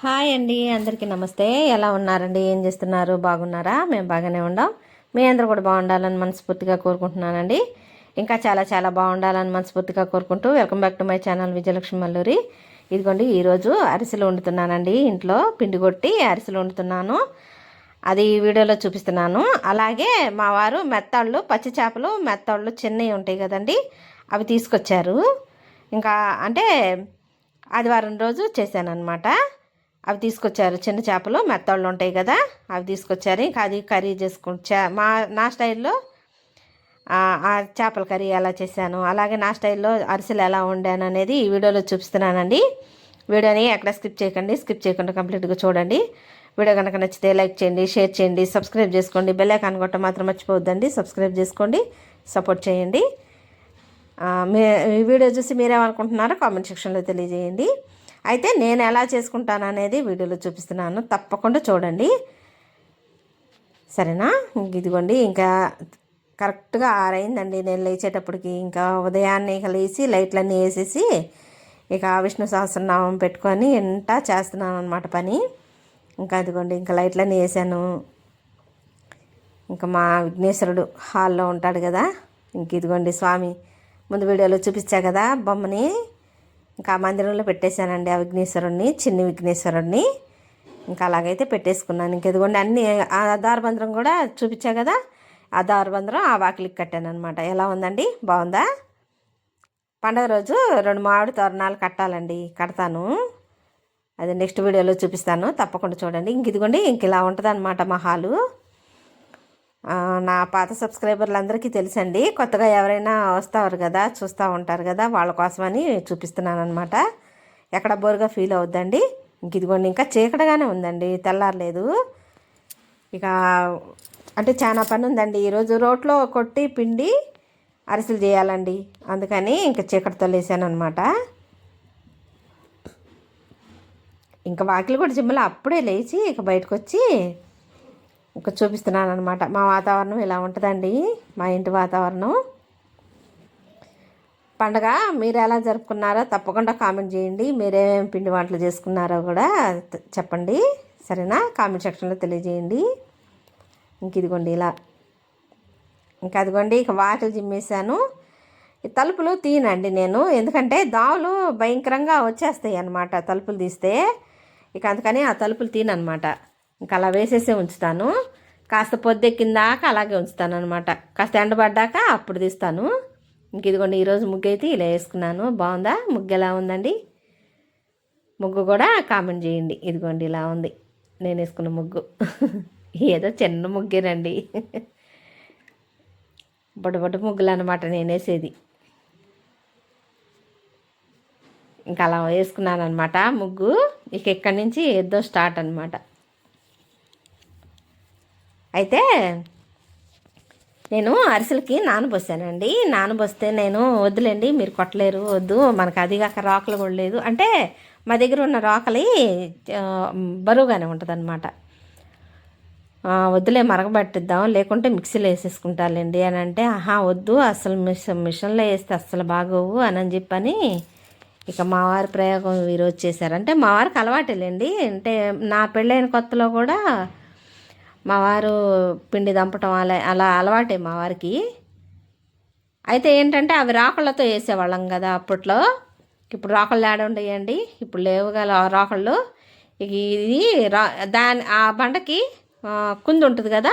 Hi అండి అందరికీ నమస్తే. ఎలా ఉన్నారండి? ఏం చేస్తున్నారు? బాగున్నారా? మేము బాగానే ఉండాం మీ అందరూ కూడా బాగుండాలని మనస్ఫూర్తిగా కోరుకుంటున్నానండి. ఇంకా చాలా చాలా బాగుండాలని మనస్ఫూర్తిగా కోరుకుంటూ welcome back to my channel Vijayalakshmi Malluri. ఇదిగోండి ఈరోజు అరిసెలు వండుతున్నానండి. ఇంట్లో పిండి కొట్టి అరిసెలు వండుతున్నాను. అది వీడియోలో చూపిస్తున్నాను. అలాగే మా వారు మెత్తాళ్ళు పచ్చి చేపలు మెత్తాళ్ళు చిన్నవి ఉంటాయి కదండి అవి తీసుకొచ్చారు. ఇంకా అంటే ఆదివారం రోజు చేశాను అనమాట అవి తీసుకొచ్చారు. చిన్న చేపలు మెత్తళ్ళు ఉంటాయి కదా అవి తీసుకొచ్చారు. ఇంకా అది కర్రీ చేసుకుంటా మా నా స్టైల్లో ఆ చేపల కర్రీ ఎలా చేశాను అలాగే నా స్టైల్లో అరిసెలు ఎలా వండాను అనేది ఈ వీడియోలో చూపిస్తున్నానండి. వీడియోని ఎక్కడ స్కిప్ చేయకండి స్కిప్ చేయకుండా కంప్లీట్గా చూడండి. వీడియో కనుక నచ్చితే లైక్ చేయండి షేర్ చేయండి సబ్స్క్రైబ్ చేసుకోండి. బెల్ ఐకాన్ కొట్ట మాత్రం మర్చిపోవద్దండి సబ్స్క్రైబ్ చేసుకోండి సపోర్ట్ చేయండి. మీ వీడియో చూసి మీరేమనుకుంటున్నారో కామెంట్ సెక్షన్లో తెలియజేయండి. అయితే నేను ఎలా చేసుకుంటాను అనేది వీడియోలో చూపిస్తున్నాను. తప్పకుండా చూడండి. సరేనా? ఇంక ఇదిగోండి ఇంకా కరెక్ట్గా ఆరైందండి. నేను లేచేటప్పటికి ఇంకా ఉదయాన్నే ఇక లేచి లైట్లన్నీ వేసేసి ఇక విష్ణు సహస్రనామం పెట్టుకొని ఎంత చేస్తున్నాను అనమాట పని. ఇంకా అదిగోండి ఇంకా లైట్లన్నీ వేసాను. ఇంకా మా విఘ్నేశ్వరుడు హాల్లో ఉంటాడు కదా. ఇంక ఇదిగోండి స్వామి ముందు వీడియోలో చూపించా కదా బొమ్మని. ఇంకా ఆ మందిరంలో పెట్టేశానండి ఆ విఘ్నేశ్వరుడిని చిన్ని విఘ్నేశ్వరుడిని ఇంకా అలాగైతే పెట్టేసుకున్నాను. ఇంక ఇదిగోండి అన్ని ఆ దారబంధరం కూడా చూపించా కదా? ఆ దారబంధరం ఆ వాకిలికి కట్టాను అనమాట ఎలా ఉందండి? బాగుందా? పండగ రోజు రెండు మామిడి తోరణాలు కట్టాలండి కడతాను. అది నెక్స్ట్ వీడియోలో చూపిస్తాను. తప్పకుండా చూడండి. ఇంక ఇదిగోండి ఇంక ఇలా ఉంటుంది అనమాట మా హాలు. నా పాత సబ్స్క్రైబర్లు అందరికీ తెలుసండి. కొత్తగా ఎవరైనా వస్తారు కదా చూస్తూ ఉంటారు కదా వాళ్ళ కోసమని చూపిస్తున్నాను అనమాట ఎక్కడ బోరుగా ఫీల్ అవుద్దండి? ఇంక ఇదిగోండి ఇంకా చీకటిగానే ఉందండి తెల్లారలేదు. ఇక అంటే చాలా పని ఉందండి ఈరోజు రోట్లో కొట్టి పిండి అరిసెలు చేయాలండి. అందుకని ఇంకా చీకటితో లేసాను అనమాట ఇంకా వాకిలి కూడా జిమ్మలు అప్పుడే లేచి ఇక బయటకు వచ్చి ఒక చూపిస్తున్నాను అనమాట మా వాతావరణం ఇలా ఉంటుందండి. మా ఇంటి వాతావరణం. పండగ మీరు ఎలా జరుపుకున్నారో తప్పకుండా కామెంట్ చేయండి. మీరేమేమి పిండి వంటలు చేసుకున్నారో కూడా చెప్పండి. సరేనా? కామెంట్ సెక్షన్లో తెలియజేయండి. ఇంక ఇదిగోండి ఇలా. ఇంకా అదిగోండి ఇక వాకిలు జిమ్మేశాను. ఈ తలుపులు తీయనండి నేను. ఎందుకంటే దావులు భయంకరంగా వచ్చేస్తాయి అన్నమాట తలుపులు తీస్తే. ఇక అందుకని ఆ తలుపులు తీనమాట ఇంకా అలా వేసేసే ఉంచుతాను. కాస్త పొద్దెక్కిందాక అలాగే ఉంచుతాను అనమాట కాస్త ఎండబడ్డాక అప్పుడు తీస్తాను. ఇంక ఇదిగోండి ఈరోజు ముగ్గు అయితే ఇలా వేసుకున్నాను. బాగుందా? ముగ్గు ఎలా ఉందండి? ముగ్గు కూడా కామెంట్ చేయండి. ఇదిగోండి ఇలా ఉంది. నేను వేసుకున్న ముగ్గు. ఏదో చిన్న ముగ్గేనండి. బొడ్డు బొడ్డు ముగ్గులు అనమాట నేను వేసేది. ఇంకా అలా వేసుకున్నాను అనమాట ముగ్గు. ఇక ఇక్కడి నుంచి ఏదో స్టార్ట్ అనమాట అయితే నేను అరిసెలకి నానబోసానండి. నానబోస్తే నేను వద్దులేండి మీరు కొట్టలేరు వద్దు. మనకు అది కాక రాకలు కూడా లేదు. అంటే మా దగ్గర ఉన్న రాకలి బరువుగానే ఉంటుందన్నమాట. వద్దులే మరగబట్టిద్దాం. లేకుంటే మిక్సీలో వేసేసుకుంటారులేండి అని అంటే ఆహా వద్దు అసలు మిషన్ మిషన్లో వేస్తే అస్సలు బాగోవు అని అని చెప్పని ఇక మా వారి ప్రయోగం ఈరోజు చేశారు. అంటే మా వారికి అలవాటేలేండి. అంటే నా పెళ్ళైన కొత్తలో కూడా మా వారు పిండి దంపటం అలా అలా అలవాటే మా వారికి. అయితే ఏంటంటే అవి రాకళ్ళతో వేసేవాళ్ళం కదా అప్పట్లో. ఇప్పుడు రాకళ్ళు ఆడ ఉండేయండి? ఇప్పుడు లేవు గల రాకళ్ళు. ఇక ఇది రా దాని ఆ బండకి కుంది ఉంటుంది కదా?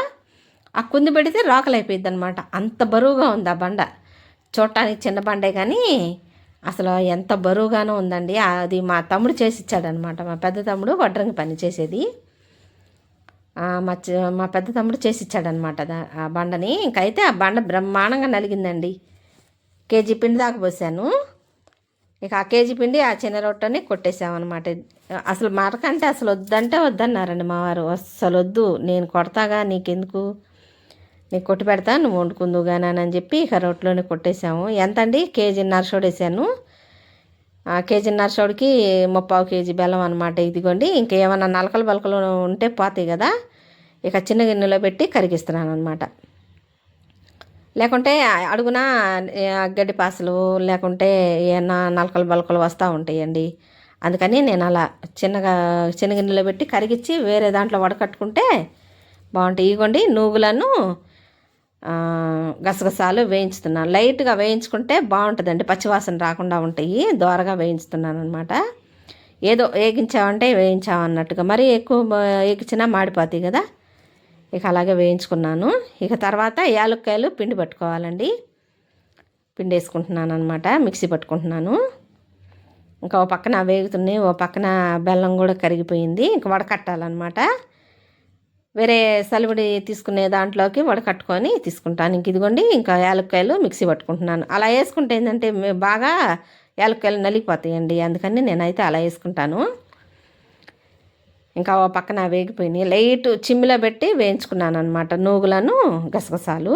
ఆ కుంది పెడితే రాకలు అయిపోయింది అనమాట అంత బరువుగా ఉంది ఆ బండ. చూడటానికి చిన్న బండే కానీ అసలు ఎంత బరువుగానో ఉందండి. అది మా తమ్ముడు చేసి ఇచ్చాడనమాట మా పెద్ద తమ్ముడు వడ్రంగి పని చేసేది. మా చ- మా పెద్ద తమ్ముడు చేసి ఇచ్చాడనమాట ఆ బండని. ఇంకైతే ఆ బండ బ్రహ్మాండంగా నలిగిందండి. కేజీ పిండి దాకా పోసాను. ఇక ఆ కేజీ పిండి ఆ చిన్న రొట్టని కొట్టేసామన్నమాట. అసలు మరకంటే అసలు వద్దంటే వద్దన్నారండి మా వారు అస్సలు వద్దు నేను కొడతాగా నీకెందుకు? నీకు కొట్టి పెడతా నువ్వు వండుకుందువు కానీ అని చెప్పి ఇక రొట్టెలోనే కొట్టేసాము. ఎంత అండి కేజీన్నర సోడు వేసాను కేజీన్నర సోడికి ముప్పావు కేజీ బెల్లం అనమాట ఇదిగోండి. ఇంకేమన్నా నలకలు బలకలు ఉంటే పోతాయి కదా. ఇక చిన్న గిన్నెలో పెట్టి కరిగిస్తున్నాను అనమాట లేకుంటే అడుగున గడ్డి పాసలు లేకుంటే ఏమన్నా నలకలు బలకలు వస్తూ ఉంటాయండి. అందుకని నేను అలా చిన్నగా చిన్న గిన్నెలో పెట్టి కరిగిచ్చి వేరే దాంట్లో వడకట్టుకుంటే బాగుంటాయి. ఇగోండి నూగులను గసగసాలు వేయించుతున్నాను. లైట్గా వేయించుకుంటే బాగుంటుందండి. పచ్చివాసన రాకుండా ఉంటాయి. దోరగా వేయించుతున్నాను అనమాట ఏదో వేగించామంటే వేయించామన్నట్టుగా మరి ఎక్కువ వేగించినా మాడిపోతాయి కదా. ఇక అలాగే వేయించుకున్నాను. ఇక తర్వాత యాలక్కాయలు పిండి పట్టుకోవాలండి. పిండి వేసుకుంటున్నాను అనమాట మిక్సీ పట్టుకుంటున్నాను. ఇంకా ఓ పక్కన వేగుతున్నాయి. ఓ పక్కన బెల్లం కూడా కరిగిపోయింది. ఇంకా వడకట్టాలన్నమాట. వేరే సలివిడి తీసుకునే దాంట్లోకి వడకట్టుకొని తీసుకుంటాను. ఇంక ఇదిగోండి ఇంకా యాలక్కాయలు మిక్సీ పట్టుకుంటున్నాను. అలా వేసుకుంటే ఏంటంటే బాగా యాలక్కాయలు నలిగిపోతాయండి. అందుకని నేనైతే అలా వేసుకుంటాను. ఇంకా ఓ పక్కన వేగిపోయినాయి. లైట్ చిమ్మిలో పెట్టి వేయించుకున్నాను అనమాట నూగులను గసగసాలు.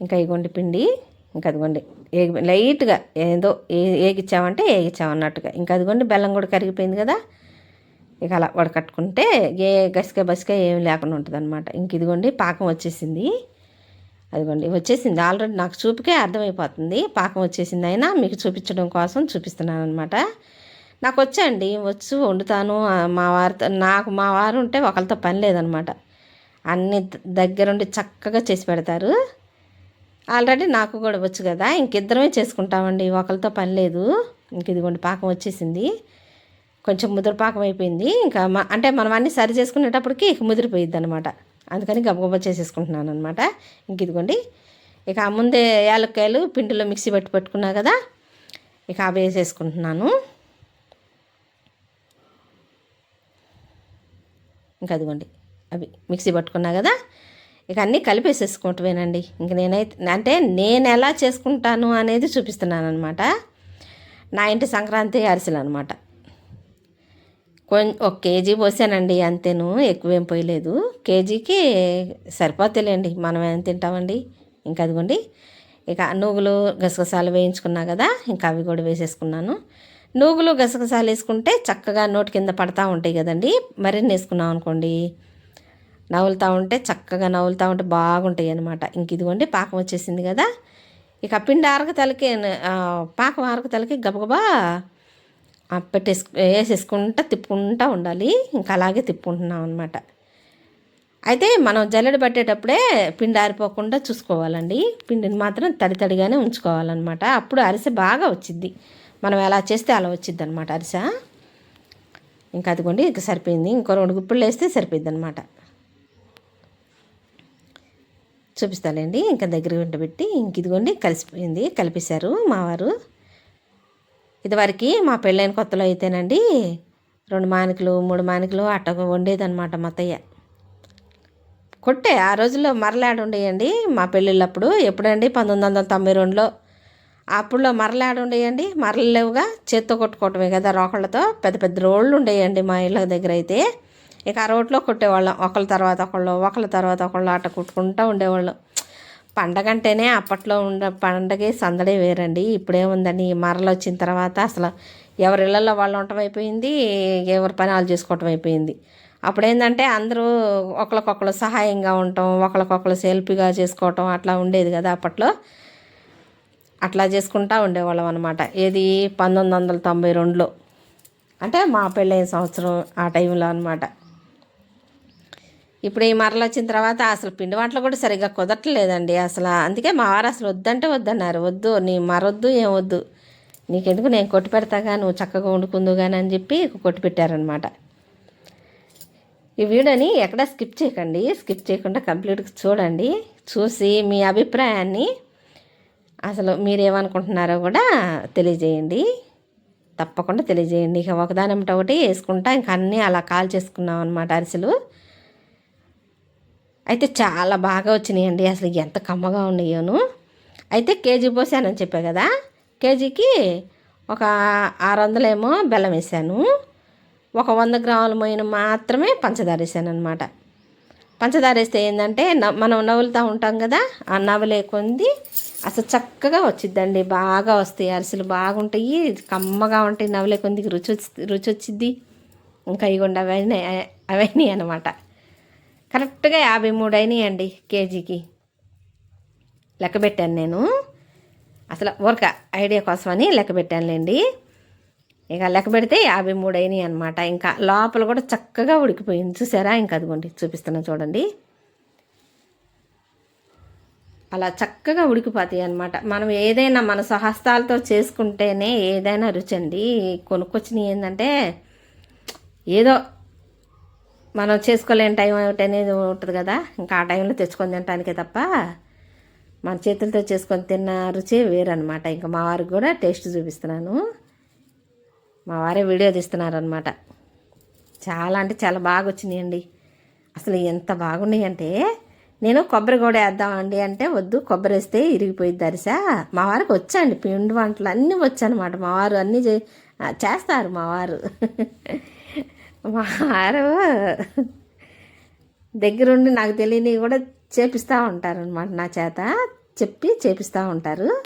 ఇంకా ఇగోండి పిండి. ఇంకా అదిగోండి ఏగి లైట్గా ఏదో ఏ ఏగిచ్చామంటే ఏగిచ్చామన్నట్టుగా ఇంకా అదిగోండి బెల్లం కూడా కరిగిపోయింది కదా. ఇక అలా వడకట్టుకుంటే ఏ గసిక బసిక ఏం లేకుండా ఉంటుంది అనమాట ఇంక ఇదిగోండి పాకం వచ్చేసింది. అదిగోండి వచ్చేసింది. ఆల్రెడీ నాకు చూపుకే అర్థమైపోతుంది. పాకం వచ్చేసింది అయినా మీకు చూపించడం కోసం చూపిస్తున్నాను అనమాట నాకు వచ్చండి వచ్చు వండుతాను. మా వారితో నాకు మా వారు ఉంటే ఒకరితో పని లేదనమాట అన్ని దగ్గరుండి చక్కగా చేసి పెడతారు. ఆల్రెడీ నాకు కూడా వచ్చు కదా. ఇంకిద్దరమే చేసుకుంటామండి. ఒకరితో పని లేదు. ఇంక ఇదిగోండి పాకం వచ్చేసింది. కొంచెం ముదురుపాకం అయిపోయింది. ఇంకా అంటే మనం అన్నీ సరి చేసుకునేటప్పటికి ఇక ముదిరిపోయిద్ది అనమాట అందుకని గబగబా చేసేసుకుంటున్నాను అనమాట ఇంక ఇదిగోండి. ఇక ముందే యాలక్కాయలు పిండిలో మిక్సీ పట్టి పెట్టుకున్నా కదా ఇక అవి వేసేసుకుంటున్నాను. ఇంకా అదిగోండి. అవి మిక్సీ పట్టుకున్నా కదా ఇక అన్నీ కలిపేసేసుకుంటవేనండి. ఇంక నేనైతే అంటే నేను ఎలా చేసుకుంటాను అనేది చూపిస్తున్నాను అనమాట నా ఇంటి సంక్రాంతి అరిసెలు అనమాట కొంచెం ఒక కేజీ పోసానండి అంతేను ఎక్కువేం పోయలేదు. కేజీకి సరిపోతేలేండి మనం ఏం తింటామండి? ఇంకా అదిగోండి ఇక నూగులు గసగసాలు వేయించుకున్నా కదా ఇంకా అవి కూడా వేసేసుకున్నాను. నూగులు గసగసాలు వేసుకుంటే చక్కగా నోటి కింద పడతా ఉంటాయి కదండి మరిన్ని వేసుకున్నాం అనుకోండి నవ్వులుతూ ఉంటే చక్కగా నవ్వులుతూ ఉంటే బాగుంటాయి అనమాట ఇంక ఇదిగోండి పాకం వచ్చేసింది కదా ఇక పిండి ఆరకతలకి పాకం ఆరకతలకి గబగబా పెట్టేసు వేసేసుకుంటా తిప్పుకుంటా ఉండాలి. ఇంకా అలాగే తిప్పుకుంటున్నాం అనమాట అయితే మనం జల్లెడ పట్టేటప్పుడే పిండి ఆరిపోకుండా చూసుకోవాలండి. పిండిని మాత్రం తడి తడిగానే ఉంచుకోవాలన్నమాట. అప్పుడు అరిసె బాగా వచ్చిద్ది. మనం ఎలా చేస్తే అలా వచ్చింది అనమాట అరిసె. ఇంకా అదిగోండి ఇక సరిపోయింది. ఇంకో రెండు గుప్పిళ్ళు వేస్తే సరిపోయింది అనమాట చూపిస్తానండి ఇంకా దగ్గర వెంట పెట్టి ఇంక ఇదిగోండి కలిసిపోయింది. కలిపేశారు మావారు. ఇదివరకు మా పెళ్ళైన కొత్తలో అయితేనండి రెండు మానికలు మూడు మానికలు అట్ట వండేదనమాట మతయ్య కొట్టే ఆ రోజుల్లో మరలాడు ఉండేయండి మా పెళ్ళిళ్ళప్పుడు. ఎప్పుడండి? పంతొమ్మిది వందల తొంభై రెండులో. అప్పుడులో మరలాడు ఉండేయండి మరలు లేవుగా చేత్తో కొట్టుకోవటమే కదా రోకళ్ళతో. పెద్ద పెద్ద రోళ్ళు ఉండేయండి మా ఇళ్ళ దగ్గర అయితే ఇక ఆ రోడ్లో కొట్టేవాళ్ళం. ఒకళ్ళ తర్వాత ఒకళ్ళు ఒకళ్ళ తర్వాత ఒకళ్ళు అట్ట కుట్టుకుంటూ ఉండేవాళ్ళం. పండగ అంటేనే అప్పట్లో ఉండ పండగే సందడే వేరండి. ఇప్పుడేముందని మరలు వచ్చిన తర్వాత అసలు ఎవరి ఇళ్ళల్లో వాళ్ళు ఉండటం అయిపోయింది ఎవరి పని వాళ్ళు చేసుకోవటం అయిపోయింది. అప్పుడు ఏంటంటే అందరూ ఒకరికొకరు సహాయంగా ఉండటం ఒకరికొకరు సెల్ఫీగా చేసుకోవటం అట్లా ఉండేది కదా అప్పట్లో. అట్లా చేసుకుంటా ఉండేవాళ్ళం అనమాట ఏది పంతొమ్మిది వందల తొంభై రెండులో. అంటే మా పెళ్ళైన సంవత్సరం ఆ టైంలో అనమాట ఇప్పుడు ఈ మరలు వచ్చిన తర్వాత అసలు పిండి వంటలు కూడా సరిగ్గా కుదరట్లేదండి అసలు. అందుకే మా వారు అసలు వద్దంటే వద్దన్నారు. వద్దు నీ మరొద్దు ఏం వద్దు. నీకెందుకు నేను కొట్టి పెడతాగా నువ్వు చక్కగా వండుకుందు కానీ అని చెప్పి కొట్టి పెట్టారనమాట ఈ వీడియోని ఎక్కడ స్కిప్ చేయకండి. స్కిప్ చేయకుండా కంప్లీట్గా చూడండి. చూసి మీ అభిప్రాయాన్ని అసలు మీరేమనుకుంటున్నారో కూడా తెలియజేయండి. తప్పకుండా తెలియజేయండి. ఇక ఒకదానిమిట ఒకటి వేసుకుంటా ఇంక అన్నీ అలా కాల్ చేసుకున్నాం అనమాట అరిసెలు. అయితే చాలా బాగా వచ్చినాయండి. అసలు ఎంత కమ్మగా ఉన్నాయోను. అయితే కేజీ పోసానని చెప్పా కదా. కేజీకి ఒక ఆరు వందలేమో బెల్లం వేసాను. ఒక వంద గ్రాముల మొయిన మాత్రమే పంచదార వేసాను అనమాట పంచదార వేస్తే ఏంటంటే మనం నవ్వులుతూ ఉంటాం కదా ఆ నవ్వులే కొంది అసలు చక్కగా వచ్చిద్దండి. బాగా వస్తాయి అరిసెలు బాగుంటాయి కమ్మగా ఉంటాయి నవ్వులే కొందికి రుచి వచ్చి రుచి వచ్చిద్ది. ఇంకా ఇవ్వండి అవన్నీ అవన్నీ అనమాట కరెక్ట్గా యాభై మూడు అయినాయండి కేజీకి. లెక్క పెట్టాను నేను. అసలు ఊరక ఐడియా కోసమని లెక్క పెట్టానులేండి. ఇక లెక్క పెడితే యాభై మూడు అయినాయి అనమాట ఇంకా లోపల కూడా చక్కగా ఉడికిపోయింది. చూసారా? ఇంకా అదిగోండి చూపిస్తున్నా చూడండి. అలా చక్కగా ఉడికిపోతాయి అనమాట మనం ఏదైనా మన స్వహస్తాలతో చేసుకుంటేనే ఏదైనా రుచి అండి. కొనుక్కొచ్చినవి ఏంటంటే ఏదో మనం చేసుకోలేని టైం ఒకటి అనేది ఉంటుంది కదా. ఇంకా ఆ టైంలో తెచ్చుకొని తినటానికే తప్ప మన చేతులతో చేసుకొని తిన్న రుచే వేరనమాట ఇంకా మా వారికి కూడా టేస్ట్ చూపిస్తున్నాను. మా వారే వీడియో తీస్తున్నారు అనమాట చాలా అంటే చాలా బాగా వచ్చినాయండి. అసలు ఎంత బాగున్నాయంటే నేను కొబ్బరి కూడా వేద్దామండి అంటే వద్దు కొబ్బరి వేస్తే ఇరిగిపోయింది అరిసా. మా వారికి వచ్చండి పిండి వంటలు అన్నీ వచ్చానమాట మా వారు అన్నీ చే చేస్తారు మా వారు. వారు దగ్గరుండి నాకు తెలియని కూడా చేపిస్తూ ఉంటారు అనమాట నా చేత. చెప్పి చేపిస్తూ ఉంటారు.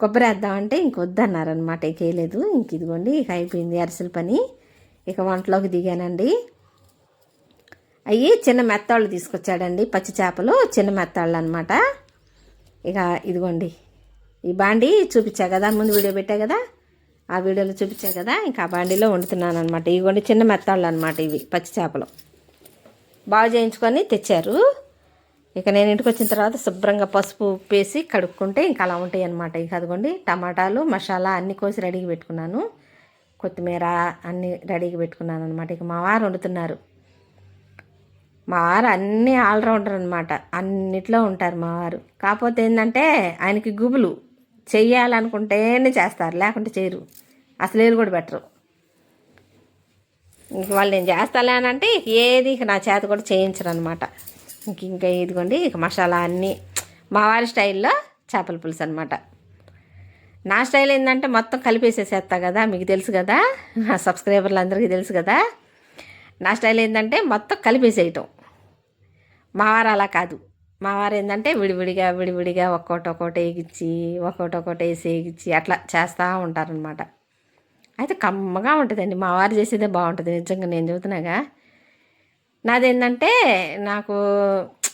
కొబ్బరి వేద్దామంటే ఇంకొద్దన్నారనమాట ఇంకేయలేదు ఇంక ఇదిగోండి ఇక అయిపోయింది అరిసెల పని. ఇక వంటలోకి దిగానండి. అవి చిన్న మెత్తాళ్ళు తీసుకొచ్చాడండి పచ్చి చేపలు. చిన్న మెత్తాళ్ళు అనమాట ఇక ఇదిగోండి. ఈ బాండి చూపించా కదా ముందు వీడియో పెట్టా కదా? ఆ వీడియోలో చూపించా కదా ఇంకా ఆ బాండీలో వండుతున్నాను అనమాట ఇవి చిన్న మెత్తాళ్ళు అనమాట ఇవి పచ్చి చేపలు. బాగు చేయించుకొని తెచ్చారు. ఇక నేను ఇంటికి వచ్చిన తర్వాత శుభ్రంగా పసుపు ఉప్పేసి కడుక్కుంటే ఇంకా అలా ఉంటాయి అనమాట ఇక అదిగోండి టమాటాలు మసాలా అన్ని కోసి రెడీగా పెట్టుకున్నాను. కొత్తిమీర అన్నీ రెడీగా పెట్టుకున్నాను అనమాట ఇక మా వారు వండుతున్నారు. మా వారు అన్నీ ఆల్రౌండర్ అనమాట అన్నిట్లో ఉంటారు మా వారు. కాకపోతే ఏంటంటే ఆయనకి గుబులు. చెయ్యాలనుకుంటేనే చేస్తారు లేకుంటే చేయరు. అసలు ఏలు కూడా పెట్టరు. ఇంక వాళ్ళు నేను చేస్తాలే అని అంటే ఏది ఇక నా చేత కూడా చేయించరు అనమాట ఇంక ఇంకా ఇదిగోండి ఇక మసాలా అన్నీ. మా వారి స్టైల్లో చేపల పులుసు అనమాట నా స్టైల్ ఏంటంటే మొత్తం కలిపేసేసేస్తా కదా మీకు తెలుసు కదా నా సబ్స్క్రైబర్లు అందరికీ తెలుసు కదా. నా స్టైల్ ఏంటంటే మొత్తం కలిపేసేయటం. మా వారు అలా కాదు. మా వారు ఏంటంటే విడివిడిగా విడివిడిగా ఒక్కోటి ఒక్కోటి వేగించి ఒక్కోటి ఒక్కోటి వేసి వేగించి అట్లా చేస్తూ ఉంటారనమాట అయితే కమ్మగా ఉంటుందండి. మా వారు చేసేదే బాగుంటుంది. నిజంగా నేను చెబుతున్నాగా. నాదేంటంటే నాకు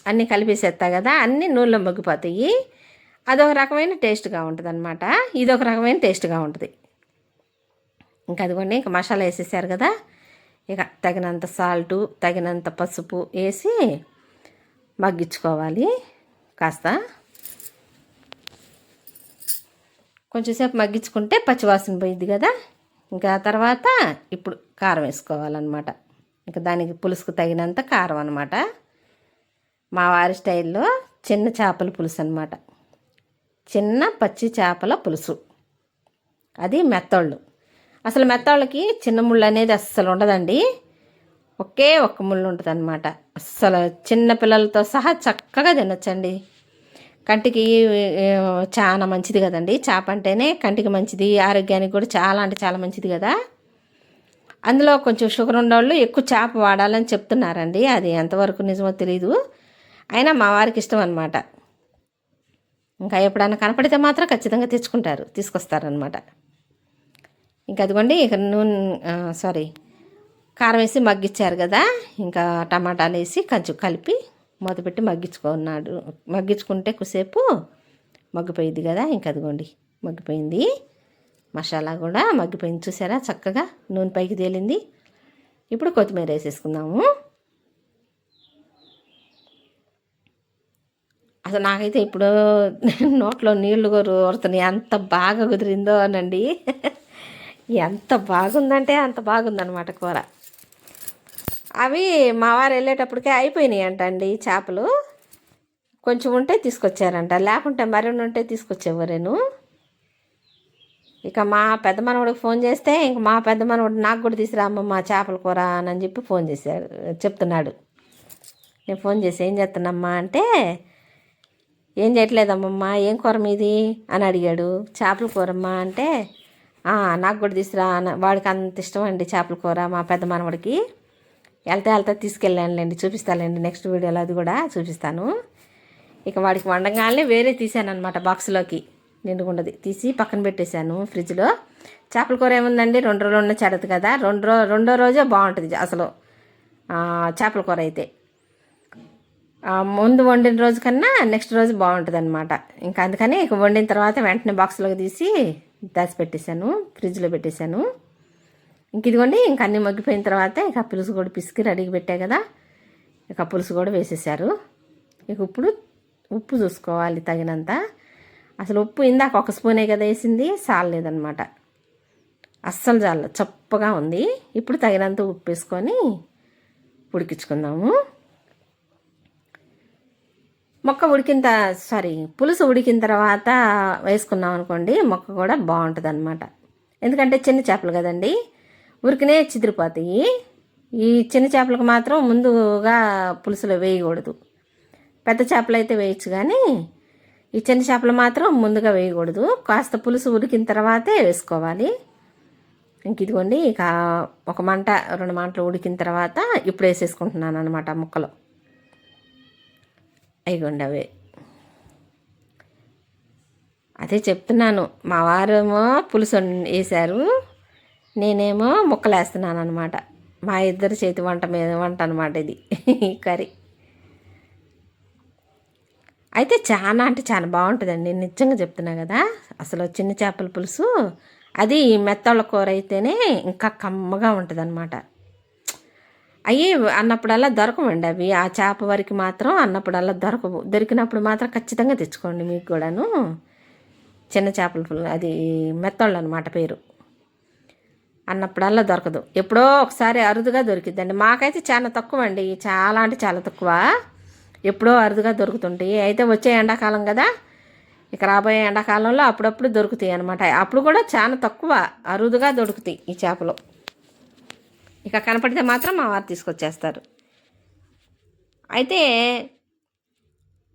అన్నీ కలిపేసేస్తా కదా అన్నీ నూనెలో మగ్గిపోతాయి. అదొక రకమైన టేస్ట్గా ఉంటుంది అనమాట ఇదొక రకమైన టేస్ట్గా ఉంటుంది. ఇంకా అదిగోండి ఇంకా మసాలా వేసేసారు కదా. ఇక తగినంత సాల్టు తగినంత పసుపు వేసి మగ్గించుకోవాలి. కాస్త కొంచెంసేపు మగ్గించుకుంటే పచ్చివాసన పోయిద్ది కదా. ఇంకా తర్వాత ఇప్పుడు కారం వేసుకోవాలన్నమాట. ఇంకా దానికి పులుసుకు తగినంత కారం అనమాట మా వారి స్టైల్లో చిన్న చేపల పులుసు అనమాట చిన్న పచ్చి చేపల పులుసు. అది మెత్తళ్ళు. అసలు మెత్తళ్ళకి చిన్న ముళ్ళు అనేది అస్సలు ఉండదండి. ఒకే ఒక్క ముళ్ళు ఉంటుంది అనమాట అస్సలు చిన్న పిల్లలతో సహా చక్కగా తినొచ్చండి. కంటికి చాలా మంచిది కదండి. చేప అంటేనే కంటికి మంచిది ఆరోగ్యానికి కూడా చాలా అంటే చాలా మంచిది కదా. అందులో కొంచెం షుగర్ ఉన్నవాళ్ళు ఎక్కువ చేప వాడాలని చెప్తున్నారండి. అది ఎంతవరకు నిజమో తెలీదు. అయినా మా వారికి ఇష్టం అనమాట ఇంకా ఎప్పుడైనా కనపడితే మాత్రం ఖచ్చితంగా తెచ్చుకుంటారు తీసుకొస్తారనమాట ఇంకా అదిగోండి ఇక నూనె సారీ కారం వేసి మగ్గించారు కదా. ఇంకా టమాటాలు వేసి కొంచెం కలిపి మొదపెట్టి మగ్గించుకున్నాడు మగ్గించుకుంటే కొద్దిసేపు మగ్గిపోయింది కదా. ఇంకా అదిగోండి మగ్గిపోయింది. మసాలా కూడా మగ్గిపోయింది. చూసారా? చక్కగా నూనె పైకి తేలింది. ఇప్పుడు కొత్తిమీర వేసేసుకుందాము. అసలు నాకైతే ఇప్పుడు నోట్లో నీళ్ళు కోరుతున్నాయి ఎంత బాగా కుదిరిందో అనండి. ఎంత బాగుందంటే అంత బాగుందన్నమాట కూర. అవి మా వారు వెళ్ళేటప్పటికే అయిపోయినాయి అంట అండి చేపలు. కొంచెం ఉంటే తీసుకొచ్చారంట. లేకుంటే మరిన్ని ఉంటే తీసుకొచ్చేవారేను ఇక మా పెద్ద మనవడికి ఫోన్ చేస్తే ఇంక మా పెద్ద మనవడు నాకు కూడా తీసుకురామ్మా చేపల కూర అని చెప్పి ఫోన్ చేశాడు చెప్తున్నాడు. నేను ఫోన్ చేసి ఏం చేస్తున్నామ్మా అంటే ఏం చేయట్లేదమ్మమ్మ ఏం కూర మీది అని అడిగాడు. చేపల కూరమ్మా అంటే నాకు కూడా తీసుకురా వాడికి అంత ఇష్టం అండి చేపల కూర మా పెద్ద మనవడికి. వెళ్తే వెళ్తే తీసుకెళ్ళానులేండి చూపిస్తానులేండి. నెక్స్ట్ వీడియోలో అది కూడా చూపిస్తాను. ఇక వాడికి వండగానే వేరే తీసాను అనమాట బాక్స్లోకి. నిండుకుండది తీసి పక్కన పెట్టేశాను ఫ్రిడ్జ్లో. చేపల కూర ఏముందండి? రెండు రోజులు ఉన్న చెడదు కదా. రెండు రో రెండో రోజే బాగుంటుంది అసలు. చేపల కూర అయితే. ముందు వండిన రోజు కన్నా నెక్స్ట్ రోజు బాగుంటుంది అనమాట ఇంకా అందుకని ఇక వండిన తర్వాత వెంటనే బాక్స్లోకి తీసి దాచి పెట్టేశాను ఫ్రిడ్జ్లో పెట్టేశాను. ఇంక ఇదిగోండి ఇంక అన్నీ మగ్గిపోయిన తర్వాత ఇక పులుసు కూడా పిసికి రెడీగా పెట్టా కదా. ఇక పులుసు కూడా వేసేసారు. ఇక ఇప్పుడు ఉప్పు చూసుకోవాలి తగినంత. అసలు ఉప్పు ఇందాక ఒక స్పూనే కదా వేసింది చాలలేదనమాట అస్సలు చాల చప్పగా ఉంది. ఇప్పుడు తగినంత ఉప్పు వేసుకొని ఉడికించుకుందాము. మొక్క ఉడికిన సారీ పులుసు ఉడికిన తర్వాత వేసుకున్నాం అనుకోండి మొక్క కూడా బాగుంటుంది అనమాట ఎందుకంటే చిన్న చేపలు కదండి. ఉరికినే చిదిరిపోతాయి. ఈ చిన్న చేపలకు మాత్రం ముందుగా పులుసులో వేయకూడదు. పెద్ద చేపలు అయితే వేయచ్చు కానీ ఈ చిన్న చేపలు మాత్రం ముందుగా వేయకూడదు. కాస్త పులుసు ఉడికిన తర్వాతే వేసుకోవాలి. ఇంక ఇదిగోండి ఇక ఒక మంట రెండు మంటలు ఉడికిన తర్వాత ఇప్పుడు వేసేసుకుంటున్నాను అనమాట ముక్కలు. అయిగోండి అవే. అదే చెప్తున్నాను మా వారేమో పులుసు వేశారు. నేనేమో ముక్కలేస్తున్నాను అనమాట మా ఇద్దరు చేతి వంట మీద వంట అనమాట ఇది కర్రీ. అయితే చాలా అంటే చాలా బాగుంటుందండి నిజంగా చెప్తున్నా కదా. అసలు చిన్న చేపల పులుసు అది మెత్తళ్ళ కూర అయితేనే ఇంకా కమ్మగా ఉంటుంది అనమాట అవి అన్నప్పుడల్లా దొరకవండి అవి. ఆ చేప వరకు మాత్రం అన్నప్పుడల్లా దొరకవు. దొరికినప్పుడు మాత్రం ఖచ్చితంగా తెచ్చుకోండి మీకు కూడాను. చిన్న చేపల అది మెత్తళ్ళు అనమాట పేరు. అన్నప్పుడల్లా దొరకదు. ఎప్పుడో ఒకసారి అరుదుగా దొరికిద్దండి. మాకైతే చాలా తక్కువ అండి చాలా అంటే చాలా తక్కువ. ఎప్పుడో అరుదుగా దొరుకుతుంటాయి. అయితే వచ్చే ఎండాకాలం కదా. ఇక రాబోయే ఎండాకాలంలో అప్పుడప్పుడు దొరుకుతాయి అనమాట అప్పుడు కూడా చాలా తక్కువ అరుదుగా దొరుకుతాయి ఈ చేపలు. ఇక కనపడితే మాత్రం మా వారు తీసుకొచ్చేస్తారు. అయితే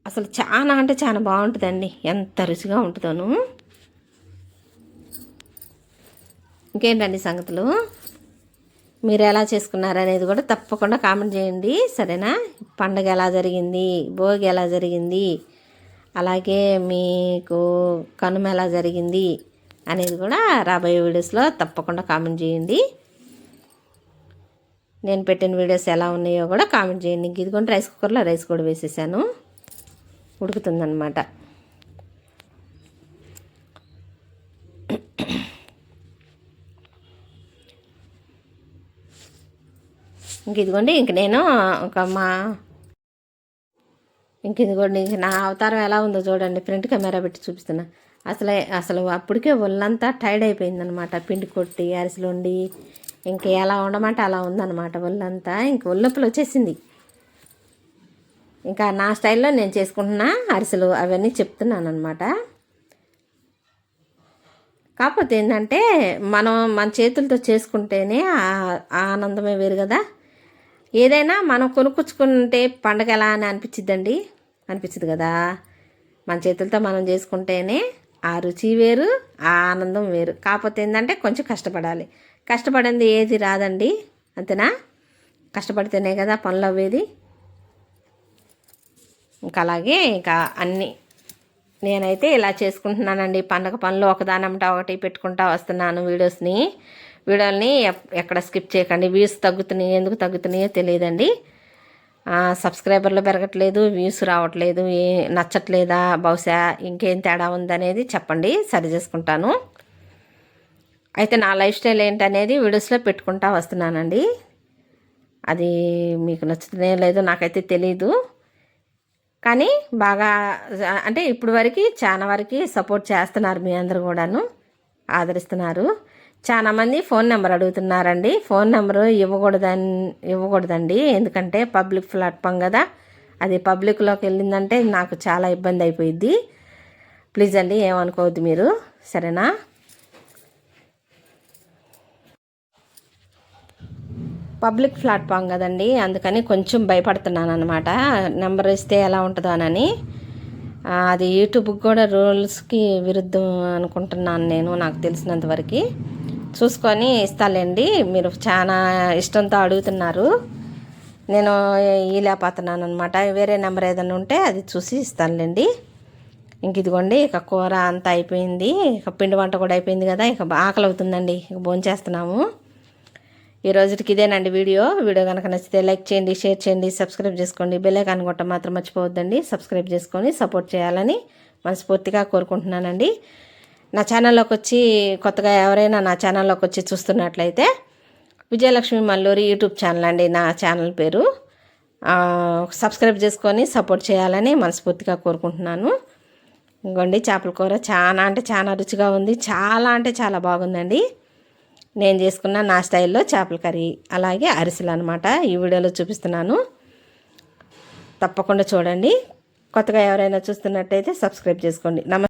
అసలు చాలా అంటే చాలా బాగుంటుందండి. ఎంత రుచిగా ఉంటుందోను. ఇంకేంటండి సంగతులు? మీరు ఎలా చేసుకున్నారు అనేది కూడా తప్పకుండా కామెంట్ చేయండి సరేనా? పండగ ఎలా జరిగింది? భోగి ఎలా జరిగింది? అలాగే మీకు కనుమ ఎలా జరిగింది అనేది కూడా రాబోయే వీడియోస్లో తప్పకుండా కామెంట్ చేయండి. నేను పెట్టిన వీడియోస్ ఎలా ఉన్నాయో కూడా కామెంట్ చేయండి. ఇంక ఇదిగోండి రైస్ కుక్కర్లో రైస్ కూడా వేసేసాను. ఉడుకుతుందన్నమాట. ఇంక ఇదిగోండి ఇంక నేను ఒక మా ఇంక ఇదిగోండి ఇంక నా అవతారం ఎలా ఉందో చూడండి ఫ్రంట్ కెమెరా పెట్టి చూపిస్తున్నా. అసలే అసలు అప్పటికే ఒళ్ళంతా టైర్డ్ అయిపోయిందనమాట. పిండి కొట్టి అరిసెలు వండి ఇంక ఎలా ఉండమంటే అలా ఉందన్నమాట ఒళ్ళంతా. ఇంక ఒళ్ళొప్పులు వచ్చేసింది. ఇంకా నా స్టైల్లో నేను చేసుకుంటున్నా అరిసెలు అవన్నీ చెప్తున్నాను అనమాట కాకపోతే ఏంటంటే మనం మన చేతులతో చేసుకుంటేనే ఆనందమే వేరు కదా. ఏదైనా మనం కొనుక్కొచ్చుకుంటే పండగ ఎలా అని అనిపించిద్దండి? అనిపించదు కదా. మన చేతులతో మనం చేసుకుంటేనే ఆ రుచి వేరు ఆ ఆనందం వేరు. కాకపోతే ఏంటంటే కొంచెం కష్టపడాలి. కష్టపడింది ఏది రాదండి. అంతేనా? కష్టపడితేనే కదా పనులు అవ్వేది. ఇంకా అలాగే ఇంకా అన్నీ నేనైతే ఇలా చేసుకుంటున్నానండి. పండగ పనులు ఒకదానంట ఒకటి పెట్టుకుంటా వస్తున్నాను వీడియోస్ని. వీడియోని ఎక్కడ స్కిప్ చేయకండి. వ్యూస్ తగ్గుతున్నాయి ఎందుకు తగ్గుతున్నాయో తెలియదండి. సబ్స్క్రైబర్లు పెరగట్లేదు వ్యూస్ రావట్లేదు ఏ నచ్చట్లేదా బహుశా ఇంకేం తేడా ఉందనేది చెప్పండి సరి చేసుకుంటాను. అయితే నా లైఫ్ స్టైల్ ఏంటనేది వీడియోస్లో పెట్టుకుంటా వస్తున్నానండి. అది మీకు నచ్చుతుందో లేదో నాకైతే తెలీదు. కానీ బాగా అంటే ఇప్పుడు వరకు చాలా వరకు సపోర్ట్ చేస్తున్నారు మీ అందరు కూడాను. ఆదరిస్తున్నారు. చాలామంది ఫోన్ నెంబర్ అడుగుతున్నారండి. ఫోన్ నెంబరు ఇవ్వకూడదని ఇవ్వకూడదండి. ఎందుకంటే పబ్లిక్ ప్లాట్ఫామ్ కదా. అది పబ్లిక్లోకి వెళ్ళిందంటే నాకు చాలా ఇబ్బంది అయిపోయింది ప్లీజ్ అండి ఏమనుకోవద్దు మీరు. సరేనా? పబ్లిక్ ప్లాట్ఫామ్ కదండి. అందుకని కొంచెం భయపడుతున్నాను అనమాట నెంబర్ ఇస్తే ఎలా ఉంటుందో అని అది యూట్యూబ్కి కూడా రూల్స్కి విరుద్ధం అనుకుంటున్నాను నేను నాకు తెలిసినంతవరకు చూసుకొని ఇస్తాలేండి. మీరు చాలా ఇష్టంతో అడుగుతున్నారు. నేను లేకపోతున్నాను అనమాట వేరే నెంబర్ ఏదైనా ఉంటే అది చూసి ఇస్తానులేండి. ఇంక ఇదిగోండి ఇక కూర అంతా అయిపోయింది. ఇక పిండి వంట కూడా అయిపోయింది కదా. ఇక ఆకలి అవుతుందండి. ఇక భోంచేస్తున్నాము. ఈ రోజుకి ఇదేనండి వీడియో. వీడియో కనుక నచ్చితే లైక్ చేయండి షేర్ చేయండి సబ్స్క్రైబ్ చేసుకోండి. బెల్లే కొట్ట మాత్రం మర్చిపోవద్దండి. సబ్స్క్రైబ్ చేసుకొని సపోర్ట్ చేయాలని మనస్ఫూర్తిగా కోరుకుంటున్నానండి. నా ఛానల్లోకి వచ్చి కొత్తగా ఎవరైనా నా ఛానల్లోకి వచ్చి చూస్తున్నట్లయితే విజయలక్ష్మి మల్లూరి యూట్యూబ్ ఛానల్ అండి నా ఛానల్ పేరు. సబ్స్క్రైబ్ చేసుకొని సపోర్ట్ చేయాలని మనస్ఫూర్తిగా కోరుకుంటున్నాను. ఇంకోండి చేపల కూర చాలా అంటే చాలా రుచిగా ఉంది. చాలా అంటే చాలా బాగుందండి. నేను చేసుకున్న నా స్టైల్లో చేపల కర్రీ అలాగే అరిసెలు అనమాట ఈ వీడియోలో చూపిస్తున్నాను. తప్పకుండా చూడండి. కొత్తగా ఎవరైనా చూస్తున్నట్టయితే సబ్స్క్రైబ్ చేసుకోండి. నమస్తే